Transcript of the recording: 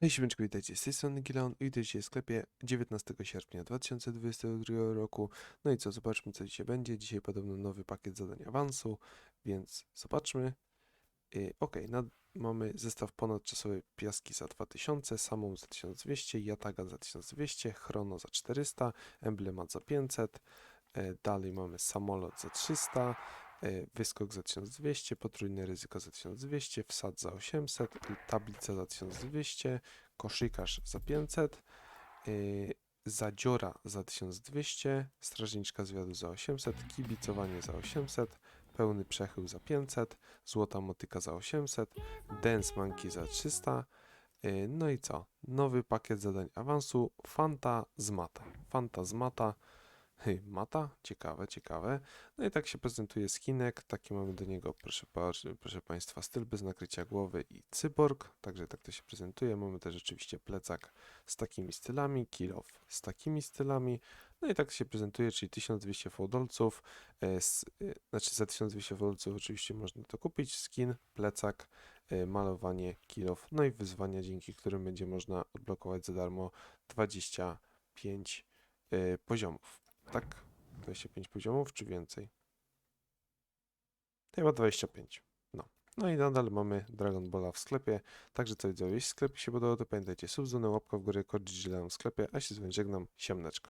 Hej, siemeczko, witajcie z tej strony Gileon i witajcie w sklepie 19 sierpnia 2022 roku. No i co, zobaczmy co dzisiaj będzie. Dzisiaj podobno nowy pakiet zadań awansu, więc zobaczmy. Yy, ok, mamy zestaw ponadczasowy Piaski za 2000, Samą za 1200, Yataga za 1200, Chrono za 400, Emblemat za 500, yy, dalej mamy Samolot za 300, yy, Wyskok za 1200, Potrójne ryzyko za 1200, Wsad za 800, Tablica za 1200, koszykarz za 500, yy, zadziora za 1200, strażniczka zwiadu za 800, kibicowanie za 800, pełny przechył za 500, złota motyka za 800, dance monkey za 300, yy, no i co? Nowy pakiet zadań awansu Fantazmata. Fantazmata. Hej, mata? Ciekawe, ciekawe. No i tak się prezentuje skinek. Taki mamy do niego, proszę, proszę Państwa, styl bez nakrycia głowy i cyborg. Także tak to się prezentuje. Mamy też oczywiście plecak z takimi stylami, kill off z takimi stylami. No i tak się prezentuje, czyli 1200 fałdolców. E, e, znaczy za 1200 fałdolców oczywiście można to kupić. Skin, plecak, e, malowanie, kill off. No i wyzwania, dzięki którym będzie można odblokować za darmo 25 e, poziomów. Tak? 25 poziomów, czy więcej? Chyba 25. No. No i nadal mamy Dragon Balla w sklepie. Także co widzowie, jeśli sklep się podobał, to pamiętajcie, subzonę, łapka w górę, kod w sklepie, a się z żegnam, siemneczko.